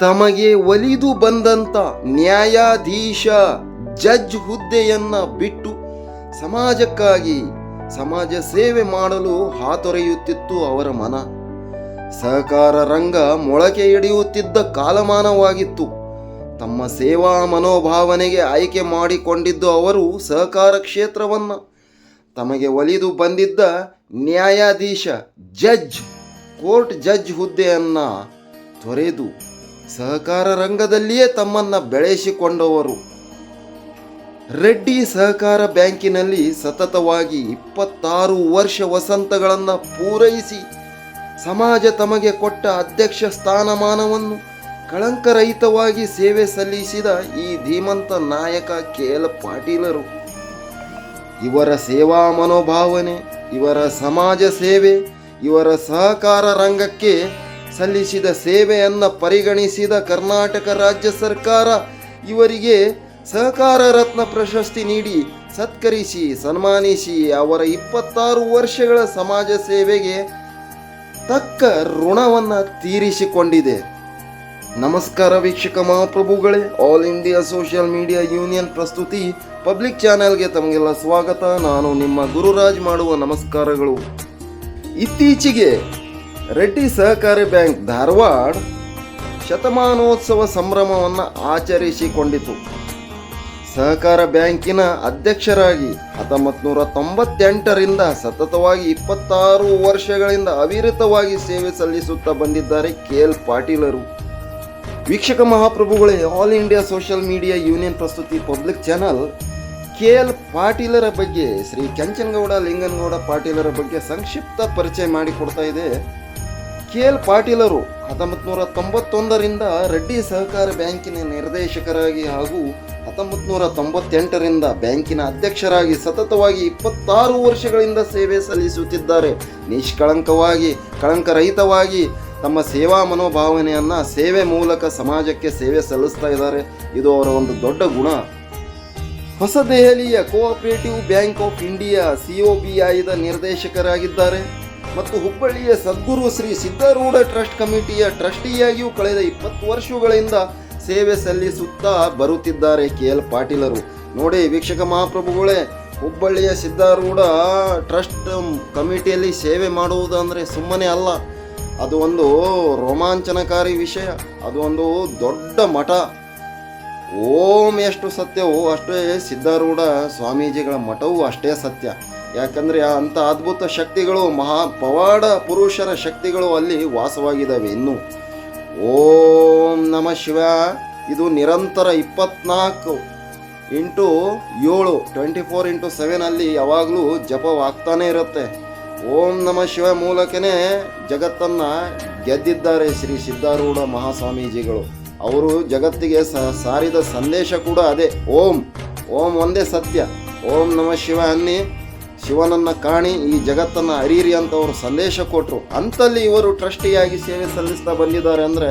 ತಮಗೆ ಒಲಿದು ಬಂದಂತ ನ್ಯಾಯಾಧೀಶ ಜಡ್ಜ್ ಹುದ್ದೆಯನ್ನ ಬಿಟ್ಟು ಸಮಾಜಕ್ಕಾಗಿ ಸಮಾಜ ಸೇವೆ ಮಾಡಲು ಹಾತೊರೆಯುತ್ತಿತ್ತು ಅವರ ಮನ. ಸಹಕಾರ ರಂಗ ಮೊಳಕೆ ಹಿಡಿಯುತ್ತಿದ್ದ ಕಾಲಮಾನವಾಗಿತ್ತು. ತಮ್ಮ ಸೇವಾ ಮನೋಭಾವನೆಗೆ ಆಯ್ಕೆ ಮಾಡಿಕೊಂಡಿದ್ದು ಅವರು ಸಹಕಾರ ಕ್ಷೇತ್ರವನ್ನ. ತಮಗೆ ಒಲಿದು ಬಂದಿದ್ದ ನ್ಯಾಯಾಧೀಶ ಜಡ್ಜ್ ಕೋರ್ಟ್ ಜಡ್ಜ್ ಹುದ್ದೆಯನ್ನು ತೊರೆದು ಸಹಕಾರ ರಂಗದಲ್ಲಿಯೇ ತಮ್ಮನ್ನ ಬೆಳೆಸಿಕೊಂಡವರು. ರೆಡ್ಡಿ ಸಹಕಾರ ಬ್ಯಾಂಕಿನಲ್ಲಿ ಸತತವಾಗಿ ಇಪ್ಪತ್ತಾರು ವರ್ಷ ವಸಂತಗಳನ್ನು ಪೂರೈಸಿ ಸಮಾಜ ತಮಗೆ ಕೊಟ್ಟ ಅಧ್ಯಕ್ಷ ಸ್ಥಾನಮಾನವನ್ನು ಕಳಂಕರಹಿತವಾಗಿ ಸೇವೆ ಸಲ್ಲಿಸಿದ ಈ ಧೀಮಂತ ನಾಯಕ ಕೆ ಎಲ್ ಪಾಟೀಲರು. ಇವರ ಸೇವಾ ಮನೋಭಾವನೆ, ಇವರ ಸಮಾಜ ಸೇವೆ, ಇವರ ಸಹಕಾರ ರಂಗಕ್ಕೆ ಸಲ್ಲಿಸಿದ ಸೇವೆಯನ್ನು ಪರಿಗಣಿಸಿದ ಕರ್ನಾಟಕ ರಾಜ್ಯ ಸರ್ಕಾರ ಇವರಿಗೆ ಸಹಕಾರ ರತ್ನ ಪ್ರಶಸ್ತಿ ನೀಡಿ ಸತ್ಕರಿಸಿ, ಸನ್ಮಾನಿಸಿ ಅವರ ಇಪ್ಪತ್ತಾರು ವರ್ಷಗಳ ಸಮಾಜ ಸೇವೆಗೆ ತಕ್ಕ ಋಣವನ್ನು ತೀರಿಸಿಕೊಂಡಿದೆ. ನಮಸ್ಕಾರ ವೀಕ್ಷಕ ಮಹಾಪ್ರಭುಗಳೇ. All India social media union ಪ್ರಸ್ತುತಿ ಪಬ್ಲಿಕ್ ಚಾನೆಲ್ಗೆ ತಮಗೆಲ್ಲ ಸ್ವಾಗತ. ನಾನು ನಿಮ್ಮ ಗುರುರಾಜ್ ಮಾಡುವ ನಮಸ್ಕಾರಗಳು. ಇತ್ತೀಚೆಗೆ ರೆಡ್ಡಿ ಸಹಕಾರಿ ಬ್ಯಾಂಕ್ ಧಾರವಾಡ ಶತಮಾನೋತ್ಸವ ಸಂಭ್ರಮವನ್ನು ಆಚರಿಸಿಕೊಂಡಿತು. ಸಹಕಾರ ಬ್ಯಾಂಕಿನ ಅಧ್ಯಕ್ಷರಾಗಿ ಹತ್ತೊಂಬತ್ತು ನೂರ ತೊಂಬತ್ತೆಂಟರಿಂದ ಸತತವಾಗಿ ಇಪ್ಪತ್ತಾರು ವರ್ಷಗಳಿಂದ ಅವಿರತವಾಗಿ ಸೇವೆ ಸಲ್ಲಿಸುತ್ತಾ ಬಂದಿದ್ದಾರೆ ಕೆ ಎಲ್ ಪಾಟೀಲರು ವೀಕ್ಷಕ ಮಹಾಪ್ರಭುಗಳೇ, All India social media union ಪ್ರಸ್ತುತಿ ಪಬ್ಲಿಕ್ ಚಾನಲ್. ಕೆ ಎಲ್ ಪಾಟೀಲರ ಬಗ್ಗೆ ಶ್ರೀ ಕೆಂಚನಗೌಡ, ಲಿಂಗನಗೌಡ ಪಾಟೀಲರ ಬಗ್ಗೆ ಸಂಕ್ಷಿಪ್ತ ಪರಿಚಯ ಮಾಡಿಕೊಡ್ತಾ ಇದೆ. ಕೆ ಎಲ್ ಪಾಟೀಲರು ಹತ್ತೊಂಬತ್ತು ನೂರ ತೊಂಬತ್ತೊಂದರಿಂದ ರೆಡ್ಡಿ ಸಹಕಾರ ಬ್ಯಾಂಕಿನ ನಿರ್ದೇಶಕರಾಗಿ ಹಾಗೂ ಹತ್ತೊಂಬತ್ತು ನೂರ ತೊಂಬತ್ತೆಂಟರಿಂದ ಬ್ಯಾಂಕಿನ ಅಧ್ಯಕ್ಷರಾಗಿ ಸತತವಾಗಿ ಇಪ್ಪತ್ತಾರು ವರ್ಷಗಳಿಂದ ಸೇವೆ ಸಲ್ಲಿಸುತ್ತಿದ್ದಾರೆ. ನಿಷ್ಕಳಂಕವಾಗಿ, ಕಳಂಕರಹಿತವಾಗಿ ತಮ್ಮ ಸೇವಾ ಮನೋಭಾವನೆಯನ್ನು ಸೇವೆ ಮೂಲಕ ಸಮಾಜಕ್ಕೆ ಸೇವೆ ಸಲ್ಲಿಸ್ತಾ ಇದ್ದಾರೆ. ಇದು ಅವರ ಒಂದು ದೊಡ್ಡ ಗುಣ. ಹೊಸದೆಹಲಿಯ ಕೋಆಪರೇಟಿವ್ ಬ್ಯಾಂಕ್ ಆಫ್ ಇಂಡಿಯಾ ಸಿಒಬಿಐದ ನಿರ್ದೇಶಕರಾಗಿದ್ದಾರೆ. ಮತ್ತು ಹುಬ್ಬಳ್ಳಿಯ ಸದ್ಗುರು ಶ್ರೀ ಸಿದ್ಧಾರೂಢ ಟ್ರಸ್ಟ್ ಕಮಿಟಿಯ ಟ್ರಸ್ಟಿಯಾಗಿಯೂ ಕಳೆದ ಇಪ್ಪತ್ತು ವರ್ಷಗಳಿಂದ ಸೇವೆ ಸಲ್ಲಿಸುತ್ತಾ ಬರುತ್ತಿದ್ದಾರೆ ಕೆ ಎಲ್ ಪಾಟೀಲರು. ನೋಡಿ ವೀಕ್ಷಕ ಮಹಾಪ್ರಭುಗಳೇ, ಹುಬ್ಬಳ್ಳಿಯ ಸಿದ್ಧಾರೂಢ ಟ್ರಸ್ಟ್ ಕಮಿಟಿಯಲ್ಲಿ ಸೇವೆ ಮಾಡುವುದು ಅಂದರೆ ಸುಮ್ಮನೆ ಅಲ್ಲ. ಅದು ಒಂದು ರೋಮಾಂಚನಕಾರಿ ವಿಷಯ. ಅದು ಒಂದು ದೊಡ್ಡ ಮಠ. ಓಂ ಎಷ್ಟು ಸತ್ಯವೋ ಅಷ್ಟೇ ಸಿದ್ಧಾರೂಢ ಸ್ವಾಮೀಜಿಗಳ ಮಠವೂ ಅಷ್ಟೇ ಸತ್ಯ. ಯಾಕಂದರೆ ಅಂಥ ಅದ್ಭುತ ಶಕ್ತಿಗಳು, ಮಹಾ ಪವಾಡ ಪುರುಷರ ಶಕ್ತಿಗಳು ಅಲ್ಲಿ ವಾಸವಾಗಿದ್ದಾವೆ ಇನ್ನು. ಓಂ ನಮ ಶಿವ. ಇದು ನಿರಂತರ ಇಪ್ಪತ್ನಾಲ್ಕು ಇಂಟು ಏಳು, ಟ್ವೆಂಟಿ ಫೋರ್ ಇಂಟು ಸೆವೆನಲ್ಲಿ ಯಾವಾಗಲೂ ಜಪವಾಗ್ತಾನೆ ಇರುತ್ತೆ. ಓಂ ನಮ ಶಿವ ಮೂಲಕನೇ ಜಗತ್ತನ್ನು ಗೆದ್ದಿದ್ದಾರೆ ಶ್ರೀ ಸಿದ್ಧಾರೂಢ ಮಹಾಸ್ವಾಮೀಜಿಗಳು. ಅವರು ಜಗತ್ತಿಗೆ ಸಾರಿದ ಸಂದೇಶ ಕೂಡ ಅದೇ. ಓಂ ಓಂ ಒಂದೇ ಸತ್ಯ. ಓಂ ನಮ ಶಿವ ಅನ್ನಿ ಶಿವನನ್ನ ಕಾಣಿ ಈ ಜಗತ್ತನ್ನು ಅರಿರಿ ಅಂತ ಅವರು ಸಂದೇಶ ಕೊಟ್ಟರು ಅಂತಲ್ಲಿ ಇವರು ಟ್ರಸ್ಟಿಯಾಗಿ ಸೇವೆ ಸಲ್ಲಿಸ್ತಾ ಬಂದಿದ್ದಾರೆ ಅಂದರೆ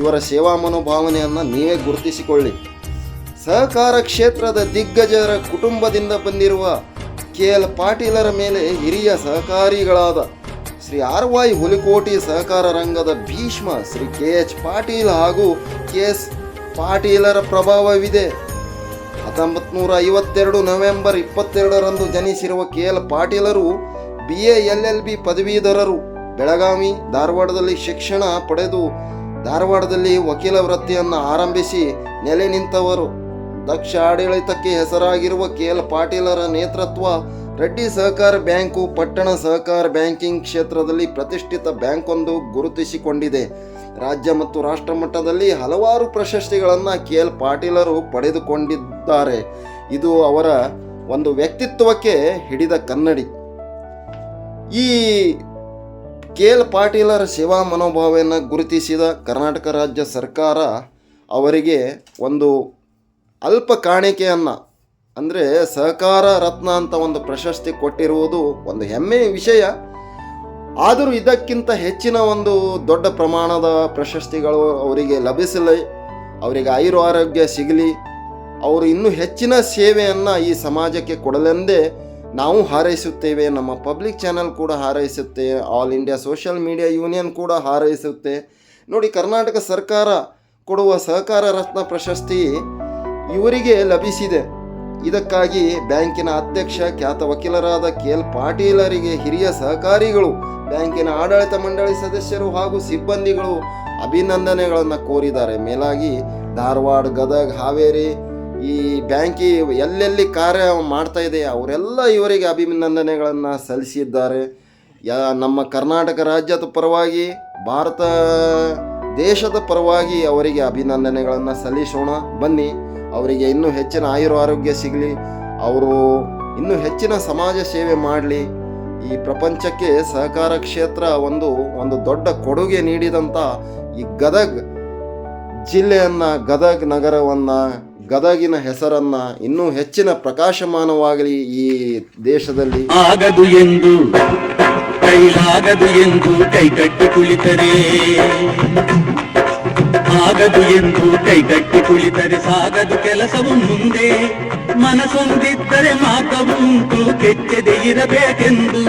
ಇವರ ಸೇವಾ ಮನೋಭಾವನೆಯನ್ನು ನೀವೇ ಗುರುತಿಸಿಕೊಳ್ಳಿ. ಸಹಕಾರ ಕ್ಷೇತ್ರದ ದಿಗ್ಗಜರ ಕುಟುಂಬದಿಂದ ಬಂದಿರುವ ಕೆ ಎಲ್ ಪಾಟೀಲರ ಮೇಲೆ ಹಿರಿಯ ಸಹಕಾರಿಗಳಾದ ಶ್ರೀ ಆರ್ ವೈ ಹುಲಿಕೋಟಿ ಸಹಕಾರ ರಂಗದ ಭೀಷ್ಮ ಶ್ರೀ ಕೆ ಎಚ್ ಪಾಟೀಲ್ ಹಾಗೂ ಕೆ ಎಸ್ ಪಾಟೀಲರ ಪ್ರಭಾವವಿದೆ. ಹತ್ತೊಂಬತ್ತು ನೂರ ಐವತ್ತೆರಡು ನವೆಂಬರ್ ಇಪ್ಪತ್ತೆರಡರಂದು ಜನಿಸಿರುವ ಕೆ ಎಲ್ ಪಾಟೀಲರು B A L L B ಪದವೀಧರರು. ಬೆಳಗಾವಿ, ಧಾರವಾಡದಲ್ಲಿ ಶಿಕ್ಷಣ ಪಡೆದು ಧಾರವಾಡದಲ್ಲಿ ವಕೀಲ ವೃತ್ತಿಯನ್ನು ಆರಂಭಿಸಿ ನೆಲೆ ನಿಂತವರು. ದಕ್ಷ ಆಡಳಿತಕ್ಕೆ ಹೆಸರಾಗಿರುವ ಕೆ ಎಲ್ ಪಾಟೀಲರ ನೇತೃತ್ವ ರೆಡ್ಡಿ ಸಹಕಾರ ಬ್ಯಾಂಕು, ಪಟ್ಟಣ ಸಹಕಾರ ಬ್ಯಾಂಕಿಂಗ್ ಕ್ಷೇತ್ರದಲ್ಲಿ ಪ್ರತಿಷ್ಠಿತ ಬ್ಯಾಂಕ್ ಒಂದು ಗುರುತಿಸಿಕೊಂಡಿದೆ. ರಾಜ್ಯ ಮತ್ತು ರಾಷ್ಟ್ರ ಮಟ್ಟದಲ್ಲಿ ಹಲವಾರು ಪ್ರಶಸ್ತಿಗಳನ್ನು ಕೆ ಎಲ್ ಪಾಟೀಲರು ಪಡೆದುಕೊಂಡಿದ್ದಾರೆ ಇದು ಅವರ ಒಂದು ವ್ಯಕ್ತಿತ್ವಕ್ಕೆ ಹಿಡಿದ ಕನ್ನಡಿ. ಈ ಕೆ ಎಲ್ ಪಾಟೀಲರ ಸೇವಾ ಮನೋಭಾವವನ್ನು ಗುರುತಿಸಿದ ಕರ್ನಾಟಕ ರಾಜ್ಯ ಸರ್ಕಾರ ಅವರಿಗೆ ಒಂದು ಅಲ್ಪ ಕಾಣಿಕೆಯನ್ನು, ಅಂದರೆ ಸಹಕಾರ ರತ್ನ ಅಂತ ಒಂದು ಪ್ರಶಸ್ತಿ ಕೊಟ್ಟಿರುವುದು ಒಂದು ಹೆಮ್ಮೆಯ ವಿಷಯ. ಆದರೂ ಇದಕ್ಕಿಂತ ಹೆಚ್ಚಿನ ಒಂದು ದೊಡ್ಡ ಪ್ರಮಾಣದ ಪ್ರಶಸ್ತಿಗಳು ಅವರಿಗೆ ಲಭಿಸಲಿ ಅವರಿಗೆ ಆಯುರ್ ಆರೋಗ್ಯ ಸಿಗಲಿ ಅವರು ಇನ್ನೂ ಹೆಚ್ಚಿನ ಸೇವೆಯನ್ನು ಈ ಸಮಾಜಕ್ಕೆ ಕೊಡಲೆಂದೇ ನಾವು ಹಾರೈಸುತ್ತೇವೆ. ನಮ್ಮ ಪಬ್ಲಿಕ್ ಚಾನಲ್ ಕೂಡ ಹಾರೈಸುತ್ತೆ. All India social media union ಕೂಡ ಹಾರೈಸುತ್ತೆ. ನೋಡಿ, ಕರ್ನಾಟಕ ಸರ್ಕಾರ ಕೊಡುವ ಸಹಕಾರ ರತ್ನ ಪ್ರಶಸ್ತಿ ಇವರಿಗೆ ಲಭಿಸಿದೆ. ಇದಕ್ಕಾಗಿ ಬ್ಯಾಂಕಿನ ಅಧ್ಯಕ್ಷ, ಖ್ಯಾತ ವಕೀಲರಾದ ಕೆ ಎಲ್ ಪಾಟೀಲರಿಗೆ ಹಿರಿಯ ಸಹಕಾರಿಗಳು, ಬ್ಯಾಂಕಿನ ಆಡಳಿತ ಮಂಡಳಿ ಸದಸ್ಯರು ಹಾಗೂ ಸಿಬ್ಬಂದಿಗಳು ಅಭಿನಂದನೆಗಳನ್ನು ಕೋರಿದ್ದಾರೆ. ಮೇಲಾಗಿ ಧಾರವಾಡ, ಗದಗ, ಹಾವೇರಿ ಈ ಬ್ಯಾಂಕಿ ಎಲ್ಲೆಲ್ಲಿ ಕಾರ್ಯ ಮಾಡ್ತಾ ಇದೆ, ಅವರೆಲ್ಲ ಇವರಿಗೆ ಅಭಿನಂದನೆಗಳನ್ನು ಸಲ್ಲಿಸಿದ್ದಾರೆ. ಯಾ, ನಮ್ಮ ಕರ್ನಾಟಕ ರಾಜ್ಯದ ಪರವಾಗಿ, ಭಾರತ ದೇಶದ ಪರವಾಗಿ ಅವರಿಗೆ ಅಭಿನಂದನೆಗಳನ್ನು ಸಲ್ಲಿಸೋಣ. ಬನ್ನಿ, ಅವರಿಗೆ ಇನ್ನೂ ಹೆಚ್ಚಿನ ಆಯುರ್ ಆರೋಗ್ಯ ಸಿಗಲಿ, ಅವರು ಇನ್ನೂ ಹೆಚ್ಚಿನ ಸಮಾಜ ಸೇವೆ ಮಾಡಲಿ. ಈ ಪ್ರಪಂಚಕ್ಕೆ ಸಹಕಾರ ಕ್ಷೇತ್ರ ಒಂದು ಒಂದು ದೊಡ್ಡ ಕೊಡುಗೆ ನೀಡಿದಂಥ ಈ ಗದಗ್ ಜಿಲ್ಲೆಯನ್ನು, ಗದಗ್ ನಗರವನ್ನ ಗದಗಿನ ಹೆಸರನ್ನ ಇನ್ನೂ ಹೆಚ್ಚಿನ ಪ್ರಕಾಶಮಾನವಾಗಲಿ ಈ ದೇಶದಲ್ಲಿ. ಆಗದು ಎಂದು, ಕೈಲಾಗದು ಎಂದು ಕೈಗಟ್ಟಿ ಕುಳಿತರೆ. ಆಗದು ಎಂದು ಕೈಗಟ್ಟಿ ಕುಳಿತರೆ, ಸಾಗದು ಕೆಲಸವು ಮುಂದೆ. ಮನಸ್ಸೊಂದಿದ್ದರೆ ಮಾತವು ಉಂಟು, ಕೆಚ್ಚದೆ ಇರಬೇಕೆಂದು,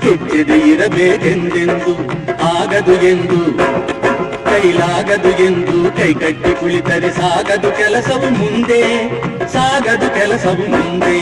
ಕೆಚ್ಚದೆ ಇರಬೇಕೆಂದೆಂದು. ಆಗದು ಎಂದು ಕೈಲಾಗದು ಎಂದು ಕೈಕಟ್ಟಿ ಕುಳಿತರೆ ಸಾಗದು ಕೆಲಸವು ಮುಂದೆ ಸಾಗದು ಕೆಲಸವು ಮುಂದೆ